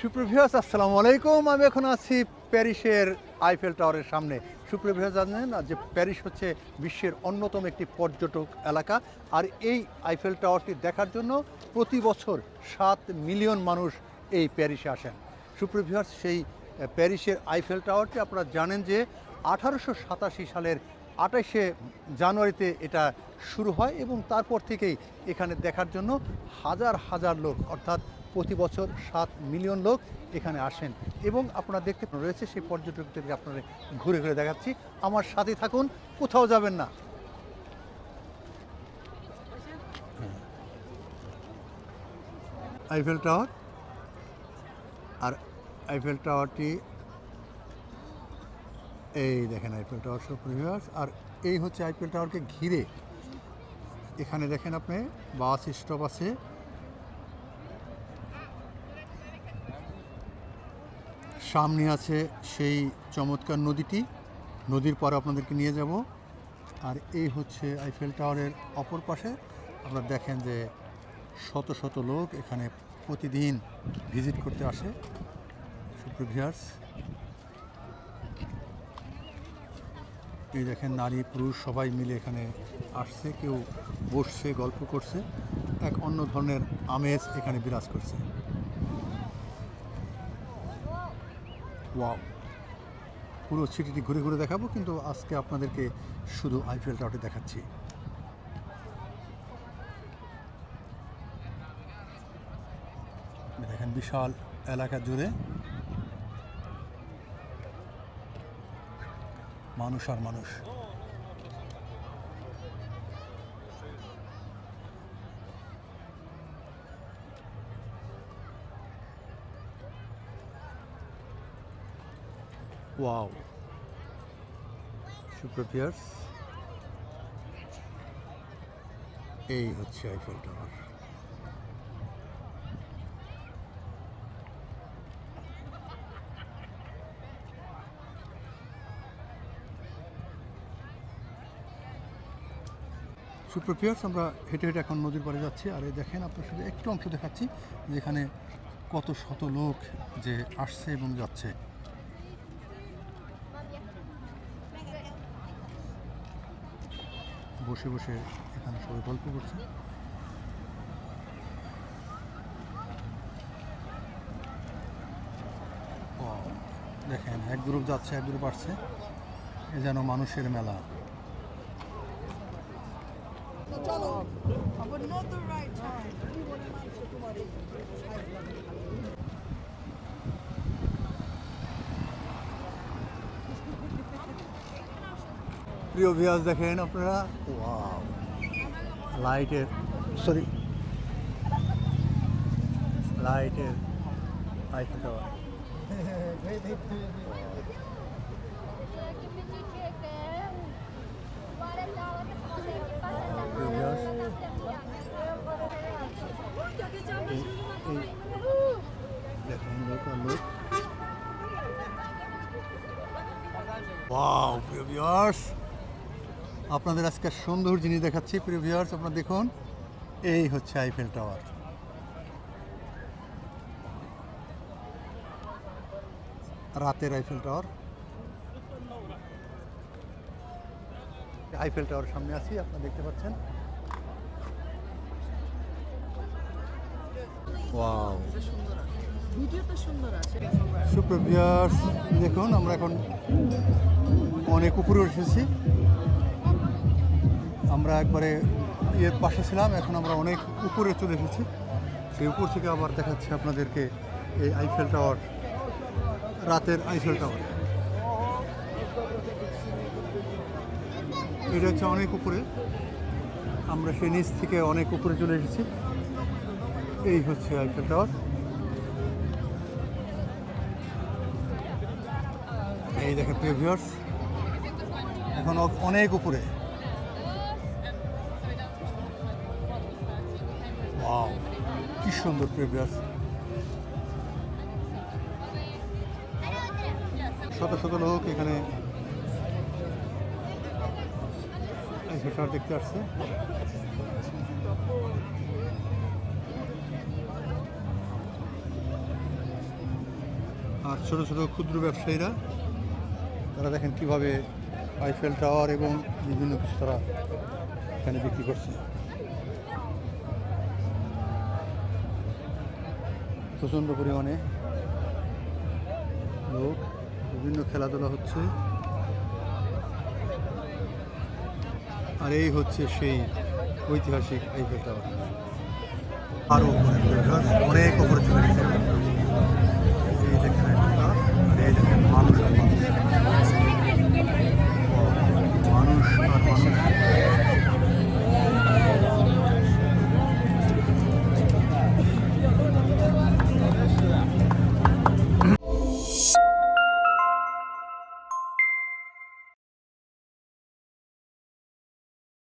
সুপ্রভিয়াস আসসালামু আলাইকুম। আমি এখন আছি প্যারিসের আইফেল টাওয়ারের সামনে। সুপ্রভিয়াস জানেন যে প্যারিস হচ্ছে বিশ্বের অন্যতম একটি পর্যটক এলাকা। আর এই আইফেল টাওয়ারটি দেখার জন্য প্রতি বছর সাত মিলিয়ন মানুষ এই প্যারিসে আসেন। সুপ্রভিয়াস সেই প্যারিসের আইফেল টাওয়ারটি আপনারা জানেন যে আঠারোশো সাতাশি সালের আঠাশে জানুয়ারিতে এটা শুরু হয় এবং তারপর থেকেই এখানে দেখার জন্য হাজার হাজার লোক, অর্থাৎ প্রতি বছর সাত মিলিয়ন লোক এখানে আসেন। এবং আপনারা দেখতে রয়েছে সেই পর্যটকদেরকে আপনারা ঘুরে ঘুরে দেখাচ্ছি। আমার সাথে থাকুন, কোথাও যাবেন না। আইফেল টাওয়ার আর আইফেল টাওয়ারটি এই দেখেন আইফেল টাওয়ার সুপ্রিভিয়ার্স আর এই হচ্ছে আইফেল টাওয়ারকে ঘিরে এখানে দেখেন আপনি, বাস স্টপ আছে। সামনে আছে সেই চমৎকার নদীটি। নদীর পরে আপনাদেরকে নিয়ে যাব। আর এই হচ্ছে আইফেল টাওয়ারের অপর পাশে। আপনারা দেখেন যে শত শত লোক এখানে প্রতিদিন ভিজিট করতে আসে। সুপ্রিভিয়ার্স এই দেখেন নারী, পুরুষ সবাই মিলে এখানে আসছে, কেউ বসছে, গল্প করছে। এক অন্য ধরনের আমেজ এখানে বিরাজ করছে। পুরো সিটিটি ঘুরে ঘুরে দেখাবো, কিন্তু আজকে আপনাদেরকে শুধু আইফেল টাওয়ারটি দেখাচ্ছি। দেখেন বিশাল এলাকা জুড়ে মানুষ আর মানুষ। ওয়াও সুপ্রপিয়ার্স এই হচ্ছে আইফেল টাওয়ার সুপ্রপিয়ার্স আমরা হেঁটে হেঁটে এখন নদীর পাড়ে যাচ্ছি। আর এই দেখেন, আপনার সাথে একটু অংশ দেখাচ্ছি, যেখানে কত শত লোক যে আসছে এবং যাচ্ছে। বসে বসে এখানে সবাই গল্প করছে। দেখেন, এক গ্রুপ যাচ্ছে, এক গ্রুপ আসছে। এ যেন মানুষের মেলা। But not the right time. প্রিয় ভিয়াস দেখেন আপনারা ওয়াও লাইটের সরি লাইটের আইফেল টাওয়ার দেখেন ওয়াও প্রিয় ভিউয়ার্স আপনাদের আজকে সুন্দর জিনিস দেখাচ্ছি। প্রিয় ভিউয়ার্স আপনারা দেখুন, এই হচ্ছে আইফেল টাওয়ার রাতের আইফেল টাওয়ার আইফেল টাওয়ার সামনে আছি, আপনারা দেখতে পাচ্ছেন। ওয়াও দেখুন, আমরা এখন অনেক উপরে এসেছি আমরা একবারে ইয়ের পাশে ছিলাম, এখন আমরা অনেক উপরে চলে এসেছি। সেই উপর থেকে আবার দেখাচ্ছি আপনাদেরকে এই আইফেল টাওয়ার রাতের আইফেল টাওয়ার এটা হচ্ছে অনেক উপরে। আমরা সেই নিচ থেকে অনেক উপরে চলে এসেছি। এই হচ্ছে আইফেল টাওয়ার এই দেখেন, প্রিয় এখন অনেক উপরে। কি সুন্দর, প্রিয় শত শত লোক এখানে দেখতে আসছে। আর ছোট ছোট ক্ষুদ্র ব্যবসায়ীরা তারা দেখেন কীভাবে আইফেল টাওয়ার এবং বিভিন্ন কিছু তারা এখানে বিক্রি করছে। প্রচণ্ড পরিমাণে লোক, বিভিন্ন খেলাধুলা হচ্ছে। আর এই হচ্ছে সেই ঐতিহাসিক আইফেল টাওয়ার আরও অনেক উপরে